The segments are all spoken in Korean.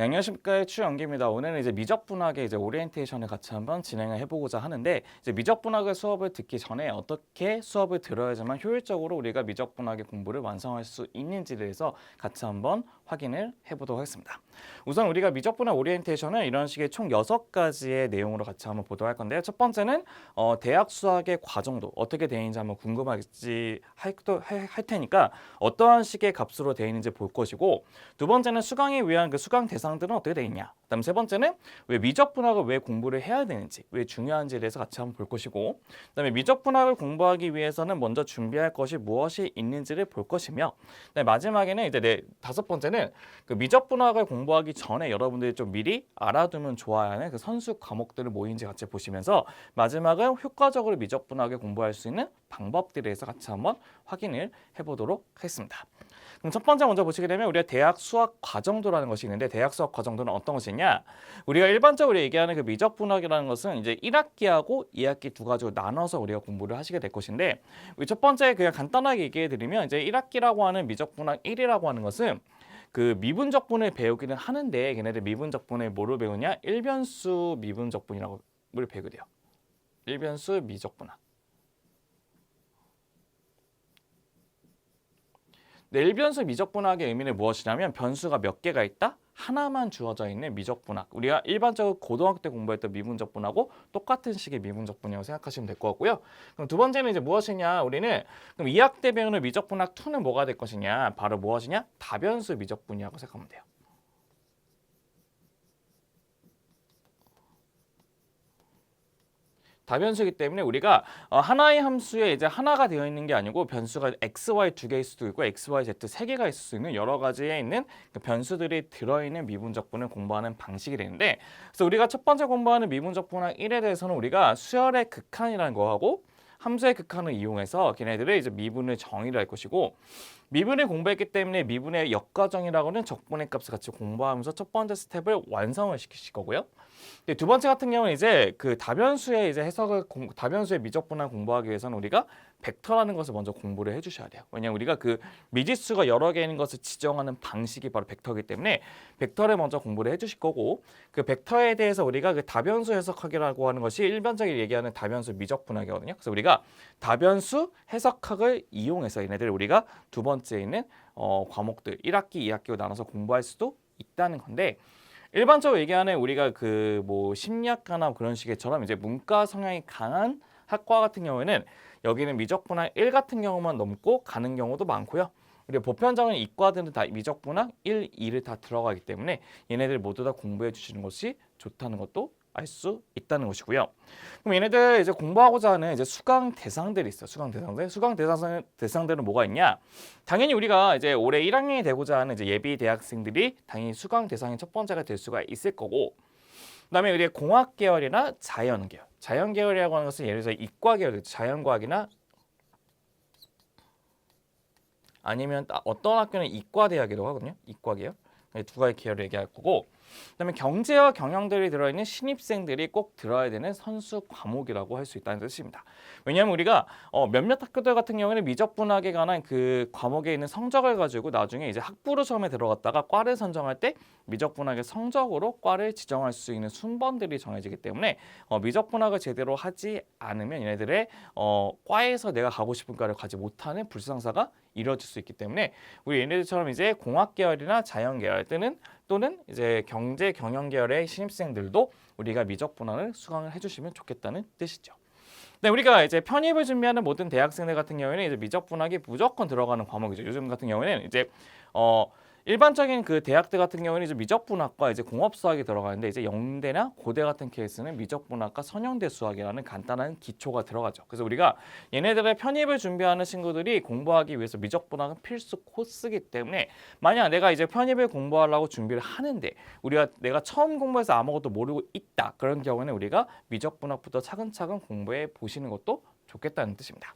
네, 안녕하십니까 추연기입니다. 오늘은 이제 미적분학의 이제 오리엔테이션을 같이 한번 진행을 해보고자 하는데 이제 미적분학의 수업을 듣기 전에 어떻게 수업을 들어야지만 효율적으로 우리가 미적분학의 공부를 완성할 수 있는지에 대해서 같이 한번 확인을 해보도록 하겠습니다. 우선 우리가 미적분학 오리엔테이션을 이런 식의 총 여섯 가지의 내용으로 같이 한번 보도록 할 건데요. 첫 번째는 어, 대학 수학의 과정도 어떻게 되어 있는지 한번 궁금하겠지 할, 할, 할 테니까 어떠한 식의 값으로 되어 있는지 볼 것이고 두 번째는 수강에 위한 그 수강 대상들은 어떻게 되어 있냐. 그다음 세 번째는 왜 미적분학을 왜 공부를 해야 되는지, 왜 중요한지에 대해서 같이 한번 볼 것이고, 그다음에 미적분학을 공부하기 위해서는 먼저 준비할 것이 무엇이 있는지를 볼 것이며, 마지막에는 이제 네 다섯 번째는 그 미적분학을 공부하기 전에 여러분들이 좀 미리 알아두면 좋아하는 그 선수 과목들을 뭐인지 같이 보시면서 마지막은 효과적으로 미적분학을 공부할 수 있는 방법들에 대해서 같이 한번 확인을 해보도록 하겠습니다. 그럼 첫 번째 먼저 보시게 되면 우리가 대학 수학 과정도라는 것이 있는데 대학 수학 과정도는 어떤 것이냐? 우리가 일반적으로 얘기하는 그 미적 분학이라는 것은 이제 1학기하고 2학기 두 가지로 나눠서 우리가 공부를 하시게 될 것인데 우리 첫 번째 그냥 간단하게 얘기해 드리면 이제 1학기라고 하는 미적 분학 1이라고 하는 것은 그 미분 적분을 배우기는 하는데 걔네들 미분 적분을 뭐로 배우냐? 일변수 미분 적분이라고 를 배우게 돼요. 일변수 미적분학. 네, 일변수 미적분학의 의미는 무엇이냐면 변수가 몇 개가 있다? 하나만 주어져 있는 미적분학. 우리가 일반적으로 고등학교 때 공부했던 미분적분하고 똑같은 식의 미분적분이라고 생각하시면 될 것 같고요. 그럼 두 번째는 이제 무엇이냐? 우리는 그럼 2학 때 배우는 미적분학 2는 뭐가 될 것이냐? 바로 무엇이냐? 다변수 미적분이라고 생각하면 돼요. 다변수이기 때문에 우리가 어, 하나의 함수에 이제 하나가 되어 있는 게 아니고 변수가 x, y 두 개일 수도 있고 x, y, z 세 개가 있을 수 있는 여러 가지에 있는 그 변수들이 들어있는 미분적분을 공부하는 방식이 되는데 그래서 우리가 첫 번째 공부하는 미분적분학 1에 대해서는 우리가 수열의 극한이라는 거하고 함수의 극한을 이용해서 걔네들의 이제 미분을 정의를 할 것이고 미분을 공부했기 때문에 미분의 역과정이라고는 적분의 값을 같이 공부하면서 첫 번째 스텝을 완성을 시키실 거고요. 두 번째 같은 경우는 이제 그 다변수의 이제 해석을 공, 다변수의 미적분을 공부하기 위해서는 우리가 벡터라는 것을 먼저 공부를 해주셔야 돼요. 왜냐하면 우리가 그 미지수가 여러 개인 것을 지정하는 방식이 바로 벡터이기 때문에 벡터를 먼저 공부를 해주실 거고 그 벡터에 대해서 우리가 그 다변수 해석학이라고 하는 것이 일반적인 얘기하는 다변수 미적분학이거든요. 그래서 우리가 다변수 해석학을 이용해서 얘네들 우리가 두 번째 있는 어, 과목들 1학기, 2학기로 나눠서 공부할 수도 있다는 건데 일반적으로 얘기하는 우리가 그 뭐 심리학과나 그런 식의처럼 이제 문과 성향이 강한 학과 같은 경우에는 여기는 미적분학 1 같은 경우만 넘고 가는 경우도 많고요. 그리고 보편적인 이과들은 다 미적분학 1, 2를 다 들어가기 때문에 얘네들 모두 다 공부해 주시는 것이 좋다는 것도 알 수 있다는 것이고요. 그럼 얘네들 이제 공부하고자 하는 이제 수강 대상들이 있어요. 수강 대상들. 수강 대상 대상들은 뭐가 있냐? 당연히 우리가 이제 올해 1학년이 되고자 하는 이제 예비 대학생들이 당연히 수강 대상의 첫 번째가 될 수가 있을 거고 그다음에 우리 공학 계열이나 자연 계열. 자연 계열이라고 하는 것은 예를 들어서 이과 계열, 자연과학이나 아니면 어떤 학교는 이과 대학이라고 하거든요. 이과 계열. 두 가지 계열을 얘기할 거고 그다음에 경제와 경영들이 들어있는 신입생들이 꼭 들어야 되는 선수 과목이라고 할 수 있다는 뜻입니다. 왜냐하면 우리가 어, 몇몇 학교들 같은 경우에는 미적분학에 관한 그 과목에 있는 성적을 가지고 나중에 이제 학부로 처음에 들어갔다가 과를 선정할 때 미적분학의 성적으로 과를 지정할 수 있는 순번들이 정해지기 때문에 어, 미적분학을 제대로 하지 않으면 얘네들의 어, 과에서 내가 가고 싶은 과를 가지 못하는 불상사가 이루어질 수 있기 때문에 우리 얘네들처럼 이제 공학 계열이나 자연 계열 또는 또는 이제 경제 경영 계열의 신입생들도 우리가 미적 분학을 수강을 해주시면 좋겠다는 뜻이죠. 네, 우리가 이제 편입을 준비하는 모든 대학생들 같은 경우에는 이제 미적 분학이 무조건 들어가는 과목이죠. 요즘 같은 경우에는 이제 어 일반적인 그 대학들 같은 경우는 이제 미적분학과 이제 공업 수학이 들어가는데 이제 영대나 고대 같은 케이스는 미적분학과 선형대 수학이라는 간단한 기초가 들어가죠. 그래서 우리가 얘네들의 편입을 준비하는 친구들이 공부하기 위해서 미적분학은 필수 코스기 때문에 만약 내가 이제 편입을 공부하려고 준비를 하는데 우리가 내가 처음 공부해서 아무것도 모르고 있다 그런 경우는 우리가 미적분학부터 차근차근 공부해 보시는 것도 좋겠다는 뜻입니다.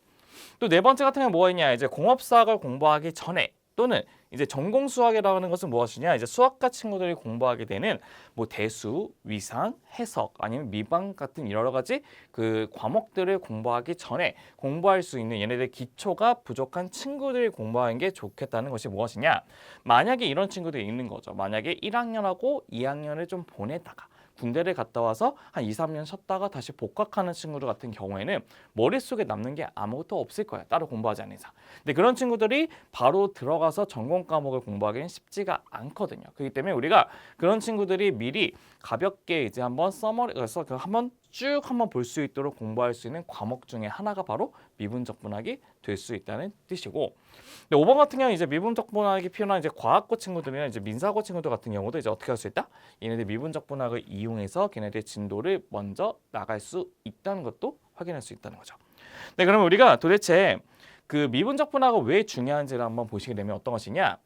또 네 번째 같은 경우는 뭐가 있냐 이제 공업수학을 공부하기 전에 또는 이제 전공 수학이라고 하는 것은 무엇이냐? 이제 수학과 친구들이 공부하게 되는 뭐 대수, 위상, 해석 아니면 미방 같은 여러 가지 그 과목들을 공부하기 전에 공부할 수 있는 얘네들 기초가 부족한 친구들이 공부하는 게 좋겠다는 것이 무엇이냐? 만약에 이런 친구들이 있는 거죠. 만약에 1학년하고 2학년을 좀 보내다가 군대를 갔다 와서 한 2, 3년 쉬었다가 다시 복학하는 친구들 같은 경우에는 머릿속에 남는 게 아무것도 없을 거야. 따로 공부하지 않는 이상. 근데 그런 친구들이 바로 들어가서 전공 과목을 공부하기는 쉽지가 않거든요. 그렇기 때문에 우리가 그런 친구들이 미리 가볍게 이제 한번 써머리에서 그 한번 쭉 한번 볼 수 있도록 공부할 수 있는 과목 중에 하나가 바로 미분적 분학이 될 수 있다는 뜻이고 근데 5번 같은 경우는 이제 미분적 분학이 필요한 이제 과학고 친구들이나 이제 민사고 친구들 같은 경우도 이제 어떻게 할 수 있다? 얘네들 미분적 분학을 이용해서 걔네들 진도를 먼저 나갈 수 있다는 것도 확인할 수 있다는 거죠. 네, 그러면 우리가 도대체 그 미분적 분학이 왜 중요한지를 한번 보시게 되면 어떤 것이냐?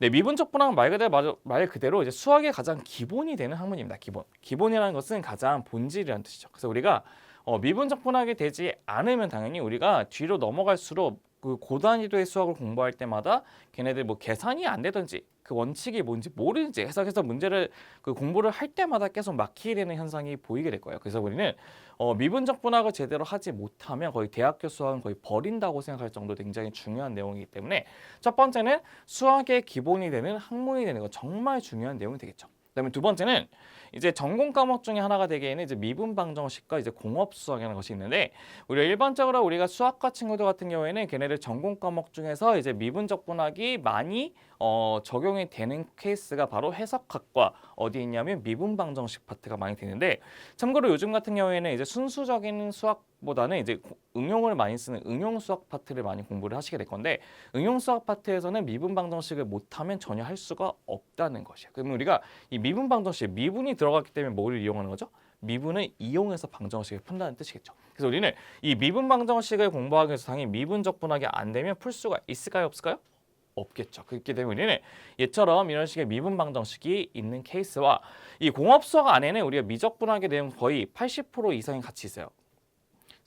네, 미분적 분학은 말 그대로 말, 말 그대로 이제 수학의 가장 기본이 되는 학문입니다. 기본. 기본이라는 것은 가장 본질이라는 뜻이죠. 그래서 우리가 어, 미분적 분학이 되지 않으면 당연히 우리가 뒤로 넘어갈수록 그 고단위도의 수학을 공부할 때마다 걔네들 뭐 계산이 안 되든지 그 원칙이 뭔지 모르는지 해석해서 문제를 그 공부를 할 때마다 계속 막히게 되는 현상이 보이게 될 거예요. 그래서 우리는 어, 미분적 분학을 제대로 하지 못하면 거의 대학교 수학은 거의 버린다고 생각할 정도로 굉장히 중요한 내용이기 때문에 첫 번째는 수학의 기본이 되는 학문이 되는 거 정말 중요한 내용이 되겠죠. 그다음에 두 번째는 이제 전공 과목 중에 하나가 되기에는 이제 미분 방정식과 이제 공업 수학이라는 것이 있는데 우리가 일반적으로 우리가 수학과 친구들 같은 경우에는 걔네들 전공 과목 중에서 이제 미분적 분학이 많이 어, 적용이 되는 케이스가 바로 해석학과 어디 있냐면 미분 방정식 파트가 많이 되는데 참고로 요즘 같은 경우에는 이제 순수적인 수학 보다는 이제 응용을 많이 쓰는 응용 수학 파트를 많이 공부를 하시게 될 건데 응용 수학 파트에서는 미분 방정식을 못하면 전혀 할 수가 없다는 것이에요. 그러면 우리가 이 미분 방정식 미분이 들어갔기 때문에 뭐를 이용하는 거죠? 미분을 이용해서 방정식을 푼다는 뜻이겠죠. 그래서 우리는 이 미분 방정식을 공부하기 위해서 당연히 미분 적 분학이 안 되면 풀 수가 있을까요, 없을까요? 없겠죠. 그렇기 때문에 우리는 얘처럼 이런 식의 미분 방정식이 있는 케이스와 이 공업 수학 안에는 우리가 미적 분학의 내용 거의 80% 이상이 같이 있어요.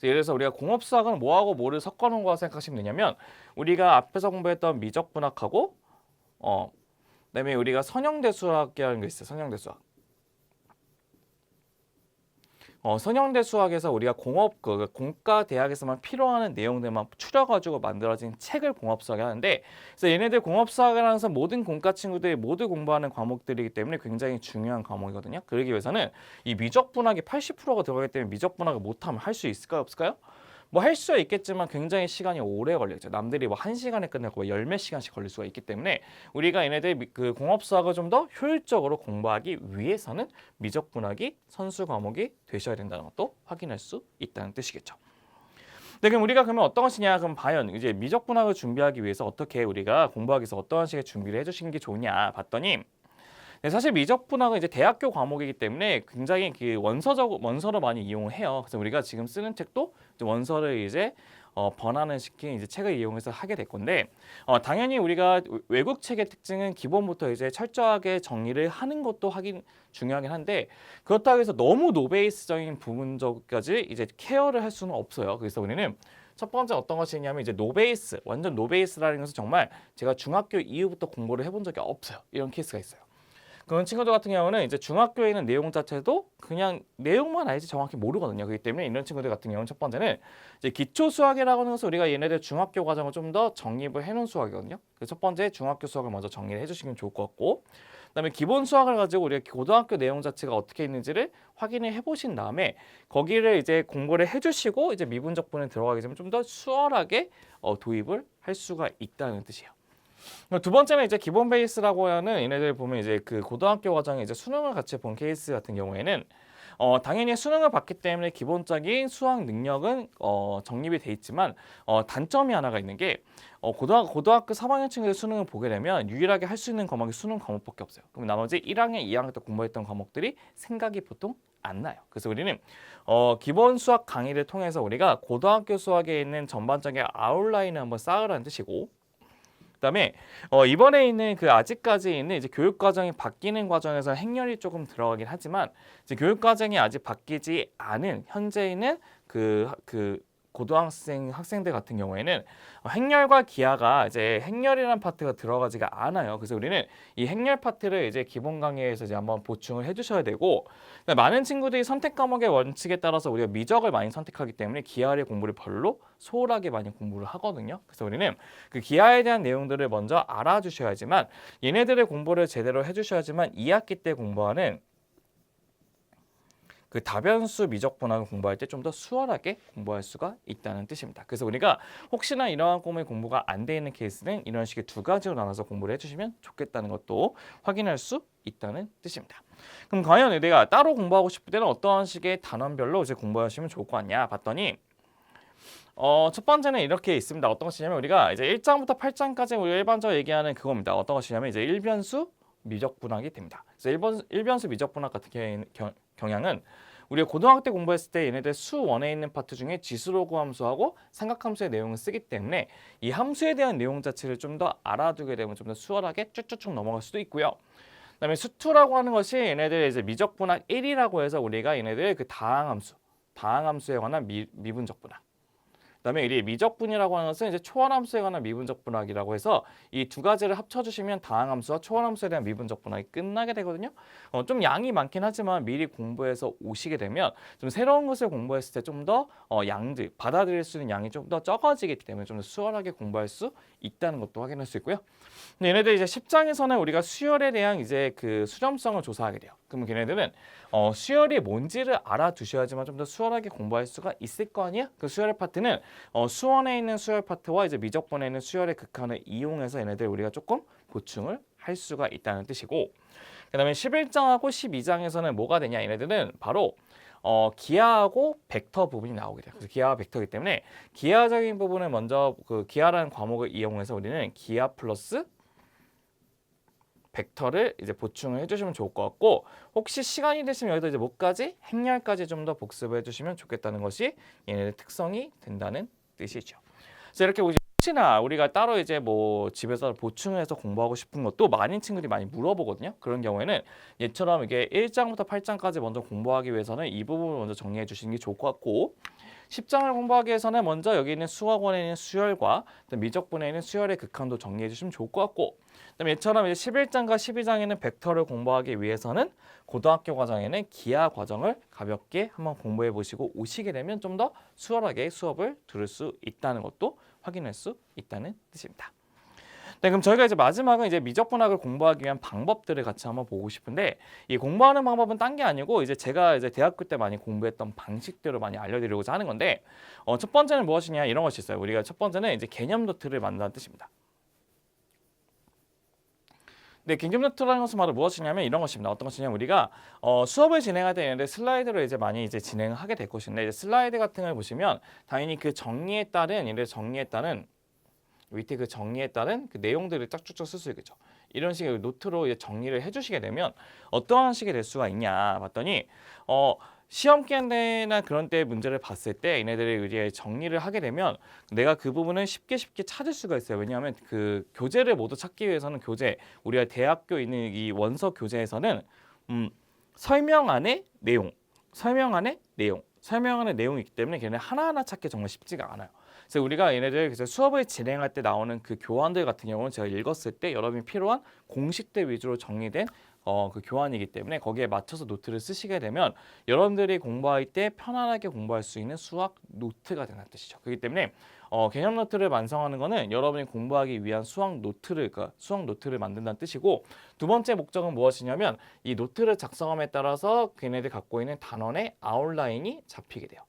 예를 들어서 우리가 공업 수학은 뭐하고 뭐를 섞어 놓은 거라 생각하시면 되냐면 우리가 앞에서 공부했던 미적 분학하고 어 그다음에 우리가 선형대 수학이라는 게 있어요. 선형대 수학. 어, 선형대 수학에서 우리가 공업 그 공과 대학에서만 필요한 내용들만 추려가지고 만들어진 책을 공업 수학이 하는데 그래서 얘네들 공업 수학이라서 모든 공과 친구들이 모두 공부하는 과목들이기 때문에 굉장히 중요한 과목이거든요. 그러기 위해서는 이 미적 분학이 80%가 들어가기 때문에 미적 분학을 못하면 할 수 있을까요, 없을까요? 뭐 할 수 있겠지만 굉장히 시간이 오래 걸리죠. 남들이 뭐 한 시간에 끝내고 뭐열몇 시간씩 걸릴 수가 있기 때문에 우리가 얘네들 미- 그 공업 수학을 좀 더 효율적으로 공부하기 위해서는 미적 분학이 선수 과목이 되셔야 된다는 것도 확인할 수 있다는 뜻이겠죠. 네, 그럼 우리가 그러면 어떤 것이냐? 그럼 과연 이제 미적 분학을 준비하기 위해서 어떻게 우리가 공부하기 위해서 어떠한 식의 준비를 해주시는 게 좋냐? 봤더니 네, 사실 미적 분학은 이제 대학교 과목이기 때문에 굉장히 그 원서적 원서를 많이 이용을 해요. 그래서 우리가 지금 쓰는 책도 이제 원서를 이제 어, 번안을 시킨 이제 책을 이용해서 하게 될 건데 어, 당연히 우리가 외국 책의 특징은 기본부터 이제 철저하게 정리를 하는 것도 하긴 중요하긴 한데 그렇다고 해서 너무 노베이스적인 부분까지 이제 케어를 할 수는 없어요. 그래서 우리는 첫 번째 어떤 것이냐면 이제 노베이스 완전 노베이스라는 것은 정말 제가 중학교 이후부터 공부를 해본 적이 없어요. 이런 케이스가 있어요. 그런 친구들 같은 경우는 이제 중학교에 있는 내용 자체도 그냥 내용만 알지 정확히 모르거든요. 그렇기 때문에 이런 친구들 같은 경우는 첫 번째는 이제 기초 수학이라고 하는 것은 우리가 얘네들 중학교 과정을 좀 더 정립을 해놓은 수학이거든요. 그래서 첫 번째 중학교 수학을 먼저 정리를 해주시면 좋을 것 같고, 그다음에 기본 수학을 가지고 우리가 고등학교 내용 자체가 어떻게 있는지를 확인을 해보신 다음에 거기를 이제 공부를 해주시고 이제 미분적 분에 들어가기 전에 좀더 수월하게 어, 도입을 할 수가 있다는 뜻이에요. 두 번째는 이제 기본 베이스라고 하는 얘네들 보면 이제 그 고등학교 과정에 이제 수능을 같이 본 케이스 같은 경우에는 어, 당연히 수능을 봤기 때문에 기본적인 수학 능력은 어, 정립이 돼 있지만 어, 단점이 하나가 있는 게 어, 고등학, 고등학교 3학년 친구들 수능을 보게 되면 유일하게 할 수 있는 과목이 수능 과목밖에 없어요. 그럼 나머지 1학년, 2학년 때 공부했던 과목들이 생각이 보통 안 나요. 그래서 우리는 어, 기본 수학 강의를 통해서 우리가 고등학교 수학에 있는 전반적인 아웃라인을 한번 쌓으라는 뜻이고 그다음에 어, 이번에 있는 그 아직까지 있는 이제 교육 과정이 바뀌는 과정에서 행렬이 조금 들어가긴 하지만 이제 교육 과정이 아직 바뀌지 않은 현재 있는 그그 고등학생 학생들 같은 경우에는 어, 행렬과 기하가 이제 행렬이라는 파트가 들어가지가 않아요. 그래서 우리는 이 행렬 파트를 이제 기본 강의에서 이제 한번 보충을 해주셔야 되고 많은 친구들이 선택 과목의 원칙에 따라서 우리가 미적을 많이 선택하기 때문에 기하의 공부를 별로 소홀하게 많이 공부를 하거든요. 그래서 우리는 그 기하에 대한 내용들을 먼저 알아주셔야지만 얘네들의 공부를 제대로 해주셔야지만 2학기 때 공부하는 그 다변수 미적분학을 공부할 때 좀 더 수월하게 공부할 수가 있다는 뜻입니다. 그래서 우리가 혹시나 이러한 공의 공부가 안 돼 있는 케이스는 이런 식의 두 가지로 나눠서 공부를 해주시면 좋겠다는 것도 확인할 수 있다는 뜻입니다. 그럼 과연 내가 따로 공부하고 싶을 때는 어떠한 식의 단원별로 이제 공부하시면 좋을 것 같냐 봤더니 어, 첫 번째는 이렇게 있습니다. 어떤 것이냐면 우리가 이제 1장부터 8장까지 우리가 일반적으로 얘기하는 그겁니다. 어떤 것이냐면 이제 일변수 미적분학이 됩니다. 그래서 일본 일변수 미적분학 같은 경우에는 경, 경향은 우리가 고등학교 때 공부했을 때 얘네들 수원에 있는 파트 중에 지수로그 함수하고 삼각함수의 내용을 쓰기 때문에 이 함수에 대한 내용 자체를 좀 더 알아두게 되면 좀 더 수월하게 쭉쭉쭉 넘어갈 수도 있고요. 그다음에 수투라고 하는 것이 얘네들 이제 미적분학 1이라고 해서 우리가 얘네들 그 다항함수, 다항함수에 관한 미, 미분적분학. 그다음에 이 미적분이라고 하는 것은 이제 초월함수에 관한 미분적분학이라고 해서 이 두 가지를 합쳐주시면 다항함수와 초월함수에 대한 미분적분학이 끝나게 되거든요. 어, 좀 양이 많긴 하지만 미리 공부해서 오시게 되면 좀 새로운 것을 공부했을 때 좀더 어, 양들 받아들일 수 있는 양이 좀 더 적어지기 때문에 좀 더 수월하게 공부할 수 있다는 것도 확인할 수 있고요. 근데 얘네들 이제 10장에서는 우리가 수열에 대한 이제 그 수렴성을 조사하게 돼요. 그러면 걔네들은 어, 수열이 뭔지를 알아두셔야지만 좀 더 수월하게 공부할 수가 있을 거 아니야? 그 수열의 파트는 어, 수원에 있는 수열 파트와 이제 미적분에 있는 수열의 극한을 이용해서 얘네들 우리가 조금 보충을 할 수가 있다는 뜻이고 그 다음에 11장하고 12장에서는 뭐가 되냐? 얘네들은 바로 어, 기하하고 벡터 부분이 나오게 돼요. 그래서 기하와 벡터이기 때문에 기하적인 부분을 먼저 그 기하라는 과목을 이용해서 우리는 기하 플러스 벡터를 이제 보충을 해주시면 좋을 것 같고 혹시 시간이 되시면 여기다 이제 뭐까지 행렬까지 좀 더 복습을 해주시면 좋겠다는 것이 얘네의 특성이 된다는 뜻이죠. 그래서 이렇게 보시 혹시나 우리가 따로 이제 뭐 집에서 보충해서 공부하고 싶은 것도 많은 친구들이 많이 물어보거든요. 그런 경우에는 얘처럼 이게 1장부터 8장까지 먼저 공부하기 위해서는 이 부분을 먼저 정리해 주시는 게 좋을 것 같고 10장을 공부하기 위해서는 먼저 여기 있는 수학원에 있는 수열과 미적분에 있는 수열의 극한도 정리해 주시면 좋을 것 같고 그다음에 얘처럼 이제 11장과 12장에는 벡터를 공부하기 위해서는 고등학교 과정에는 기하 과정을 가볍게 한번 공부해 보시고 오시게 되면 좀 더 수월하게 수업을 들을 수 있다는 것도 확인할 수 있다는 뜻입니다. 네, 그럼 저희가 이제 마지막은 이제 미적분학을 공부하기 위한 방법들을 같이 한번 보고 싶은데 이 공부하는 방법은 딴 게 아니고 이제 제가 이제 대학교 때 많이 공부했던 방식대로 많이 알려드리고자 하는 건데 어, 첫 번째는 무엇이냐 이런 것이 있어요. 우리가 첫 번째는 이제 개념 노트를 만든다는 뜻입니다. 네, 개념 노트라는 것은 바로 무엇이냐면 이런 것입니다. 어떤 것이냐면 우리가 어, 수업을 진행할 때 얘네들 슬라이드로 이제 많이 이제 진행을 하게 될 것인데 이제 슬라이드 같은 걸 보시면 당연히 그 정리에 따른 얘네 정리에 따른 밑에 그 정리에 따른 그 내용들을 짝쭉짝 쓸수 있겠죠. 이런 식의 노트로 이제 정리를 해주시게 되면 어떠한 식이 될 수가 있냐 봤더니 어 시험 기간대나 그런 때 문제를 봤을 때 얘네들이 이제 정리를 하게 되면 내가 그 부분을 쉽게 쉽게 찾을 수가 있어요. 왜냐하면 그 교재를 모두 찾기 위해서는 교재 우리가 대학교 있는 이 원서 교재에서는 음 설명 안에 내용, 설명 안에 내용, 설명 안에 내용이 있기 때문에 걔네 하나하나 찾기 정말 쉽지가 않아요. 그래서 우리가 얘네들 그래서 수업을 진행할 때 나오는 그 교환들 같은 경우는 제가 읽었을 때 여러분이 필요한 공식들 위주로 정리된 어, 그 교환이기 때문에 거기에 맞춰서 노트를 쓰시게 되면 여러분들이 공부할 때 편안하게 공부할 수 있는 수학 노트가 되는 뜻이죠. 그렇기 때문에 어, 개념 노트를 완성하는 거는 여러분이 공부하기 위한 수학 노트를 그러니까 수학 노트를 만든다는 뜻이고 두 번째 목적은 무엇이냐면 이 노트를 작성함에 따라서 걔네들 갖고 있는 단원의 아웃라인이 잡히게 돼요.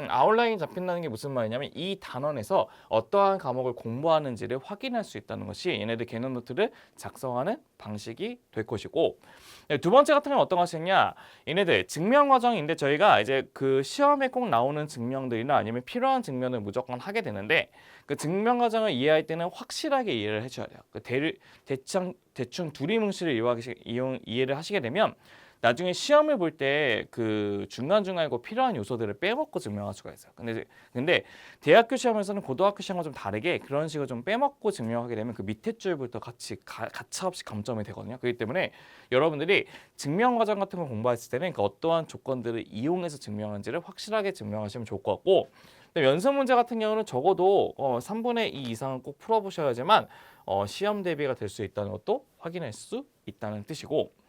음, 아웃라인이 잡힌다는 게 무슨 말이냐면 이 단원에서 어떠한 과목을 공부하는지를 확인할 수 있다는 것이 얘네들 개념 노트를 작성하는 방식이 될 것이고 네, 두 번째 같은 경우는 어떤 것이냐 얘네들 증명 과정인데 저희가 이제 그 시험에 꼭 나오는 증명들이나 아니면 필요한 증명을 무조건 하게 되는데 그 증명 과정을 이해할 때는 확실하게 이해를 해줘야 돼요. 그 대를 대충 대충 두리뭉실을 이용, 이해를 하시게 되면 나중에 시험을 볼 때 그 중간중간에 꼭 필요한 요소들을 빼먹고 증명할 수가 있어요. 근데 근데 대학교 시험에서는 고등학교 시험과 좀 다르게 그런 식으로 좀 빼먹고 증명하게 되면 그 밑에 줄부터 같이 가, 가차없이 감점이 되거든요. 그렇기 때문에 여러분들이 증명 과정 같은 거 공부했을 때는 그 어떠한 조건들을 이용해서 증명하는지를 확실하게 증명하시면 좋을 것 같고 연습 문제 같은 경우는 적어도 어, 3분의 2 이상은 꼭 풀어보셔야지만 어, 시험 대비가 될 수 있다는 것도 확인할 수 있다는 뜻이고 네,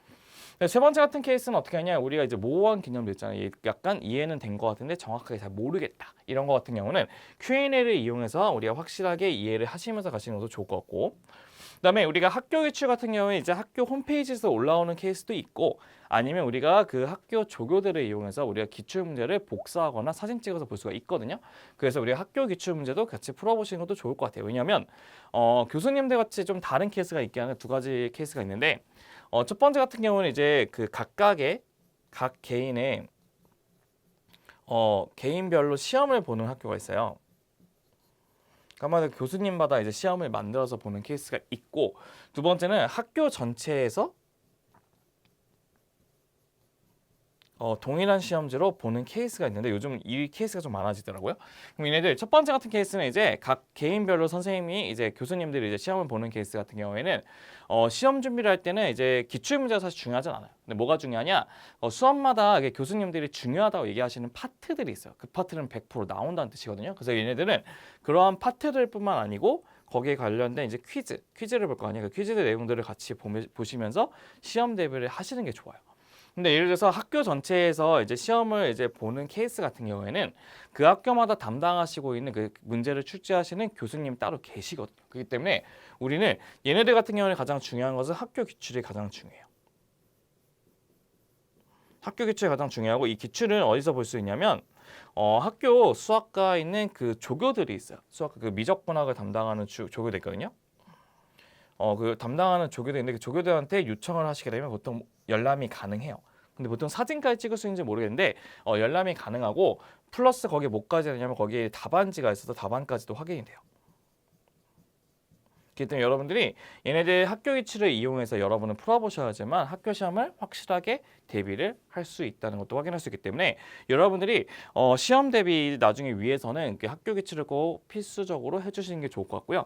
세 번째 같은 케이스는 어떻게 하냐 우리가 이제 모호한 개념도 있잖아요 이- 약간 이해는 된 것 같은데 정확하게 잘 모르겠다 이런 것 같은 경우는 Q&A를 이용해서 우리가 확실하게 이해를 하시면서 가시는 것도 좋을 것 같고 그다음에 우리가 학교 기출 같은 경우에 이제 학교 홈페이지에서 올라오는 케이스도 있고 아니면 우리가 그 학교 조교들을 이용해서 우리가 기출 문제를 복사하거나 사진 찍어서 볼 수가 있거든요. 그래서 우리가 학교 기출 문제도 같이 풀어보시는 것도 좋을 것 같아요. 왜냐하면 어, 교수님들 같이 좀 다른 케이스가 있긴 한데 두 가지 케이스가 있는데 어, 첫 번째 같은 경우는 이제 그 각각의 각 개인의 어, 개인별로 시험을 보는 학교가 있어요. 아마도 교수님마다 이제 시험을 만들어서 보는 케이스가 있고 두 번째는 학교 전체에서 어, 동일한 시험지로 보는 케이스가 있는데 요즘 이 케이스가 좀 많아지더라고요. 그럼 얘네들 첫 번째 같은 케이스는 이제 각 개인별로 선생님이 이제 교수님들이 이제 시험을 보는 케이스 같은 경우에는 어, 시험 준비를 할 때는 이제 기출 문제가 사실 중요하진 않아요. 근데 뭐가 중요하냐? 어, 수업마다 교수님들이 중요하다고 얘기하시는 파트들이 있어요. 그 파트는 100% 나온다는 뜻이거든요. 그래서 얘네들은 그러한 파트들뿐만 아니고 거기에 관련된 이제 퀴즈, 퀴즈를 볼 거 아니에요. 그 퀴즈 내용들을 같이 보시면서 시험 대비를 하시는 게 좋아요. 근데 예를 들어서 학교 전체에서 이제 시험을 이제 보는 케이스 같은 경우에는 그 학교마다 담당하시고 있는 그 문제를 출제하시는 교수님 따로 계시거든요. 그렇기 때문에 우리는 얘네들 같은 경우는 가장 중요한 것은 학교 기출이 가장 중요해요. 학교 기출이 가장 중요하고 이 기출은 어디서 볼 수 있냐면 어, 학교 수학과에 있는 그 조교들이 있어요. 수학과 그 미적분학을 담당하는 주, 조교들 있거든요. 어, 그 담당하는 조교들 있는데 그 조교들한테 요청을 하시게 되면 보통 열람이 가능해요. 근데 보통 사진까지 찍을 수 있는지 모르겠는데 어, 열람이 가능하고 플러스 거기에 뭐까지 되냐면 거기에 답안지가 있어서 답안까지도 확인이 돼요. 그렇기 때문에 여러분들이 얘네들 학교 기출을 이용해서 여러분은 풀어보셔야지만 학교 시험을 확실하게 대비를 할 수 있다는 것도 확인할 수 있기 때문에 여러분들이 어, 시험 대비 나중에 위해서는 그 학교 기출을 꼭 필수적으로 해주시는 게 좋을 것 같고요.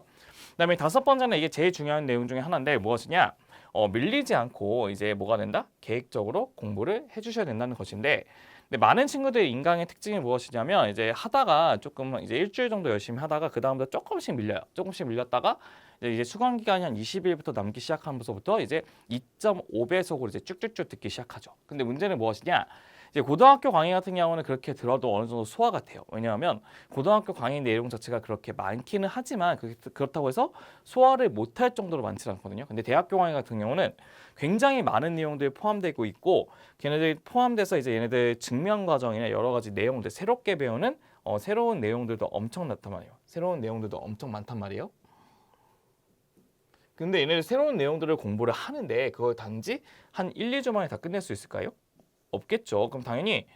그다음에 다섯 번째는 이게 제일 중요한 내용 중에 하나인데 무엇이냐? 어, 밀리지 않고 이제 뭐가 된다? 계획적으로 공부를 해주셔야 된다는 것인데 근데 많은 친구들의 인강의 특징이 무엇이냐면 이제 하다가 조금 이제 일주일 정도 열심히 하다가 그 다음부터 조금씩 밀려요. 조금씩 밀렸다가 이제 수강 기간이 한 20일부터 남기 시작하면서부터 이제 2.5배속으로 이제 쭉쭉쭉 듣기 시작하죠. 근데 문제는 무엇이냐? 이제 고등학교 강의 같은 경우는 그렇게 들어도 어느 정도 소화가 돼요. 왜냐하면 고등학교 강의 내용 자체가 그렇게 많기는 하지만 그- 그렇다고 해서 소화를 못할 정도로 많지 않거든요. 근데 대학교 강의 같은 경우는 굉장히 많은 내용들이 포함되고 있고 걔네들이 포함돼서 이제 얘네들 증명 과정이나 여러 가지 내용들 새롭게 배우는 어, 새로운 내용들도 엄청 많단 말이에요. 새로운 내용들도 엄청 많단 말이에요. 근데 얘네들 새로운 내용들을 공부를 하는데 그걸 단지 한 1, 2주 만에 다 끝낼 수 있을까요? 없겠죠. 그럼 당연히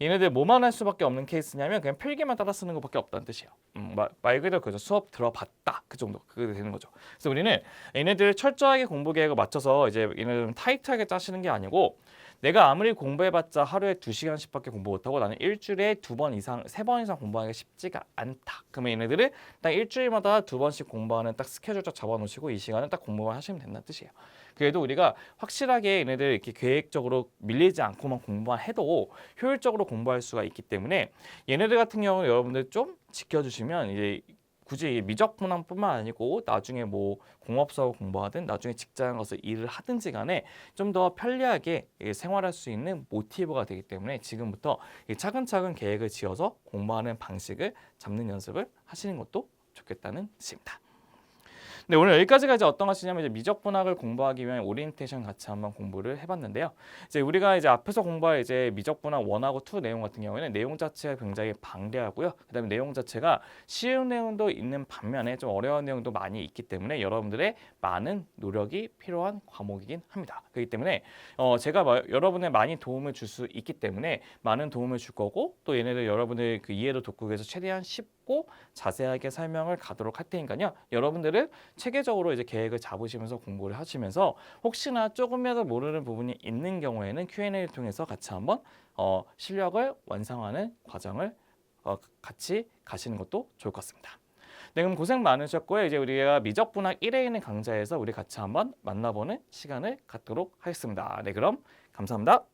얘네들 뭐만 할 수밖에 없는 케이스냐면 그냥 필기만 따라 쓰는 것밖에 없다는 뜻이에요. 음, 말, 말 그대로 그죠. 수업 들어봤다 그 정도 그게 되는 거죠. 그래서 우리는 얘네들 철저하게 공부 계획을 맞춰서 이제 얘네들은 타이트하게 짜시는 게 아니고 내가 아무리 공부해봤자 하루에 두 시간씩밖에 공부 못하고 나는 일주일에 두 번 이상 세 번 이상 공부하기가 쉽지가 않다. 그러면 얘네들은 딱 일주일마다 두 번씩 공부하는 딱 스케줄 쫙 잡아놓으시고 이 시간은 딱 공부만 하시면 된다는 뜻이에요. 그래도 우리가 확실하게 얘네들 이렇게 계획적으로 밀리지 않고만 공부만 해도 효율적으로 공부할 수가 있기 때문에 얘네들 같은 경우는 여러분들 좀 지켜주시면 이제 굳이 미적분학뿐만 아니고 나중에 뭐 공업사고 공부하든 나중에 직장 가서 일을 하든지 간에 좀 더 편리하게 이 생활할 수 있는 모티브가 되기 때문에 지금부터 이 차근차근 계획을 지어서 공부하는 방식을 잡는 연습을 하시는 것도 좋겠다는 뜻입니다. 네, 오늘 여기까지가 이제 어떤 것이냐면 이제 미적 분학을 공부하기 위한 오리엔테이션 같이 한번 공부를 해봤는데요. 이제 우리가 이제 앞에서 공부할 이제 미적 분학 원하고 투 내용 같은 경우에는 내용 자체가 굉장히 방대하고요. 그다음에 내용 자체가 쉬운 내용도 있는 반면에 좀 어려운 내용도 많이 있기 때문에 여러분들의 많은 노력이 필요한 과목이긴 합니다. 그렇기 때문에 어 제가 뭐 여러분의 많이 도움을 줄 수 있기 때문에 많은 도움을 줄 거고 또 얘네들 여러분의 그 이해도 돕기 위해서 최대한 쉽고 찾고 자세하게 설명을 가도록 할 테니까요. 여러분들은 체계적으로 이제 계획을 잡으시면서 공부를 하시면서 혹시나 조금이라도 모르는 부분이 있는 경우에는 Q&A를 통해서 같이 한번 어, 실력을 완성하는 과정을 어, 같이 가시는 것도 좋을 것 같습니다. 네, 그럼 고생 많으셨고요. 이제 우리가 미적분학 1에 있는 강좌에서 우리 같이 한번 만나보는 시간을 갖도록 하겠습니다. 네, 그럼 감사합니다.